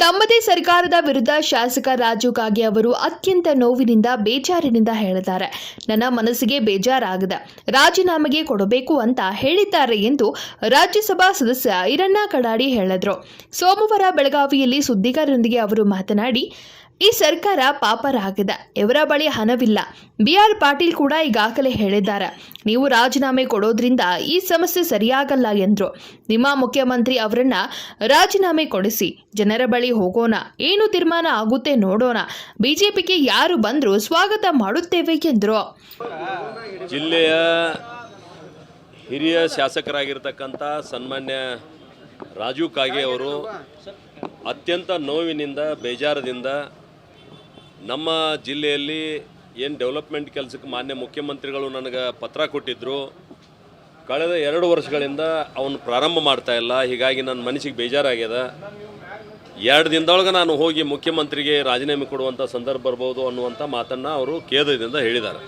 ತಮ್ಮದೇ ಸರ್ಕಾರದ ವಿರುದ್ಧ ಶಾಸಕ ರಾಜು ಕಾಗೆ ಅವರು ಅತ್ಯಂತ ನೋವಿನಿಂದ, ಬೇಜಾರಿನಿಂದ ಹೇಳಿದ್ದಾರೆ ನನ್ನ ಮನಸ್ಸಿಗೆ ಬೇಜಾರಾಗಿದೆ. ರಾಜೀನಾಮೆಗೆ ಕೊಡಬೇಕು ಅಂತ ಹೇಳಿದ್ದಾರೆ ಎಂದು ರಾಜ್ಯಸಭಾ ಸದಸ್ಯ ಈರಣ್ಣ ಕಡಾಡಿ ಹೇಳಿದ್ರು. ಸೋಮವಾರ ಬೆಳಗಾವಿಯಲ್ಲಿ ಸುದ್ದಿಗಾರರೊಂದಿಗೆ ಅವರು ಮಾತನಾಡಿ ಈ ಸರ್ಕಾರ ಪಾಪರಾಗಿದೆ ಇವರ ಬಳಿ ಹಣವಿಲ್ಲ. ಬಿ ಆರ್ ಪಾಟೀಲ್ ಕೂಡ ಈಗಾಗಲೇ ಹೇಳಿದ್ದಾರೆ. ನೀವು ರಾಜೀನಾಮೆ ಕೊಡೋದ್ರಿಂದ ಈ ಸಮಸ್ಯೆ ಸರಿಯಾಗಲ್ಲ ಎಂದರು. ನಿಮ್ಮ ಮುಖ್ಯಮಂತ್ರಿ ಅವರನ್ನ ರಾಜೀನಾಮೆ ಕೊಡಿಸಿ. ಜನರ ಬಳಿ ಹೋಗೋಣ. ಏನು ತೀರ್ಮಾನ ಆಗುತ್ತೆ ನೋಡೋಣ. ಬಿಜೆಪಿಗೆ ಯಾರು ಬಂದರೂ ಸ್ವಾಗತ ಮಾಡುತ್ತೇವೆ ಎಂದರು. ಜಿಲ್ಲೆಯ ಹಿರಿಯ ಶಾಸಕರಾಗಿರ್ತಕ್ಕಂಥ ಸನ್ಮಾನ್ಯ ರಾಜು ಕಾಗೆ ಅವರು ಅತ್ಯಂತ ನೋವಿನಿಂದ, ಬೇಜಾರದಿಂದ ನಮ್ಮ ಜಿಲ್ಲೆಯಲ್ಲಿ ಏನು ಡೆವಲಪ್ಮೆಂಟ್ ಕೆಲಸಕ್ಕೆ ಮಾನ್ಯ ಮುಖ್ಯಮಂತ್ರಿಗಳು ನನಗೆ ಪತ್ರ ಕೊಟ್ಟಿದ್ದರು ಕಳೆದ ಎರಡು ವರ್ಷಗಳಿಂದ ಅವನು ಪ್ರಾರಂಭ ಮಾಡ್ತಾ ಇಲ್ಲ. ಹೀಗಾಗಿ ನನ್ನ ಮನಸ್ಸಿಗೆ ಬೇಜಾರಾಗ್ಯದ. ಎರಡು ದಿನದೊಳಗೆ ನಾನು ಹೋಗಿ ಮುಖ್ಯಮಂತ್ರಿಗೆ ರಾಜೀನಾಮೆ ಕೊಡುವಂಥ ಸಂದರ್ಭ ಬರ್ಬೋದು ಅನ್ನುವಂಥ ಮಾತನ್ನು ಅವರು ಕೇದ್ರದಿಂದ ಹೇಳಿದ್ದಾರೆ.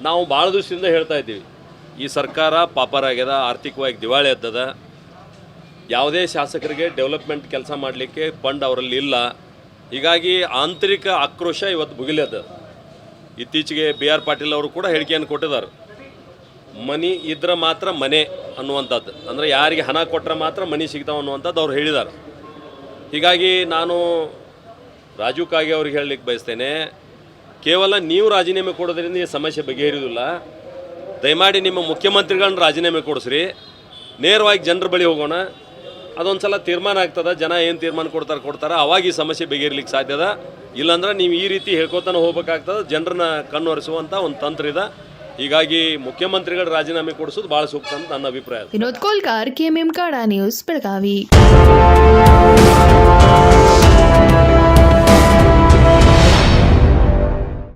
ನಾವು ಭಾಳ ದಿವಸದಿಂದ ಹೇಳ್ತಾ ಇದ್ದೀವಿ. ಈ ಸರ್ಕಾರ ಪಾಪರಾಗ್ಯದ ಆರ್ಥಿಕವಾಗಿ ದಿವಾಳಿ ಎದ್ದದ ಯಾವುದೇ ಶಾಸಕರಿಗೆ ಡೆವಲಪ್ಮೆಂಟ್ ಕೆಲಸ ಮಾಡಲಿಕ್ಕೆ ಫಂಡ್ ಅವರಲ್ಲಿ ಇಲ್ಲ. ಹೀಗಾಗಿ ಆಂತರಿಕ ಆಕ್ರೋಶ ಇವತ್ತು ಭುಗಿಲದ ಇತ್ತೀಚೆಗೆ ಬಿ ಆರ್ ಪಾಟೀಲ್ ಅವರು ಕೂಡ ಹೇಳಿಕೆಯನ್ನು ಕೊಟ್ಟಿದ್ದಾರೆ. ಮನಿ ಇದ್ರೆ ಮಾತ್ರ ಮನೆ ಅನ್ನುವಂಥದ್ದು. ಅಂದರೆ ಯಾರಿಗೆ ಹಣ ಕೊಟ್ಟರೆ ಮಾತ್ರ ಮನಿ ಸಿಗ್ತಾವೆ ಅನ್ನುವಂಥದ್ದು ಅವ್ರು ಹೇಳಿದ್ದಾರೆ. ಹೀಗಾಗಿ ನಾನು ರಾಜು ಕಾಗೆ ಅವ್ರಿಗೆ ಹೇಳಲಿಕ್ಕೆ ಬಯಸ್ತೇನೆ, ಕೇವಲ ನೀವು ರಾಜೀನಾಮೆ ಕೊಡೋದ್ರಿಂದ ಈ ಸಮಸ್ಯೆ ಬಗೆಹರಿಯುವುದಿಲ್ಲ. ದಯಮಾಡಿ ನಿಮ್ಮ ಮುಖ್ಯಮಂತ್ರಿಗಳನ್ನ ರಾಜೀನಾಮೆ ಕೊಡಿಸ್ರಿ. ನೇರವಾಗಿ ಜನರ ಬಳಿ ಹೋಗೋಣ. ಅದೊಂದು ಸಲ ತೀರ್ಮಾನ ಆಗ್ತದೆ, ಜನ ಏನು ತೀರ್ಮಾನ ಕೊಡ್ತಾರೆ ಕೊಡ್ತಾರೆ, ಅವಾಗ ಈ ಸಮಸ್ಯೆ ಬಗೆಹರಿಲಿಕ್ಕೆ ಸಾಧ್ಯದ ಇಲ್ಲಾಂದ್ರೆ ನೀವು ಈ ರೀತಿ ಹೇಳ್ಕೊತಾನೆ ಹೋಗ್ಬೇಕಾಗ್ತದೆ, ಜನರನ್ನ ಕಣ್ಣು ಒರೆಸುವಂಥ ಒಂದು ತಂತ್ರ ಇದೆ. ಹೀಗಾಗಿ ಮುಖ್ಯಮಂತ್ರಿಗಳ ರಾಜೀನಾಮೆ ಕೊಡಿಸೋದು ಭಾಳ ಸೂಕ್ತ ಅಂತ ನನ್ನ ಅಭಿಪ್ರಾಯ ವಿನೋದ್ ಕೋಲ್ಕಾರ್ ಕೆಎಂಎಂ ಕಾಡಾ ನ್ಯೂಸ್, ಬೆಳಗಾವಿ.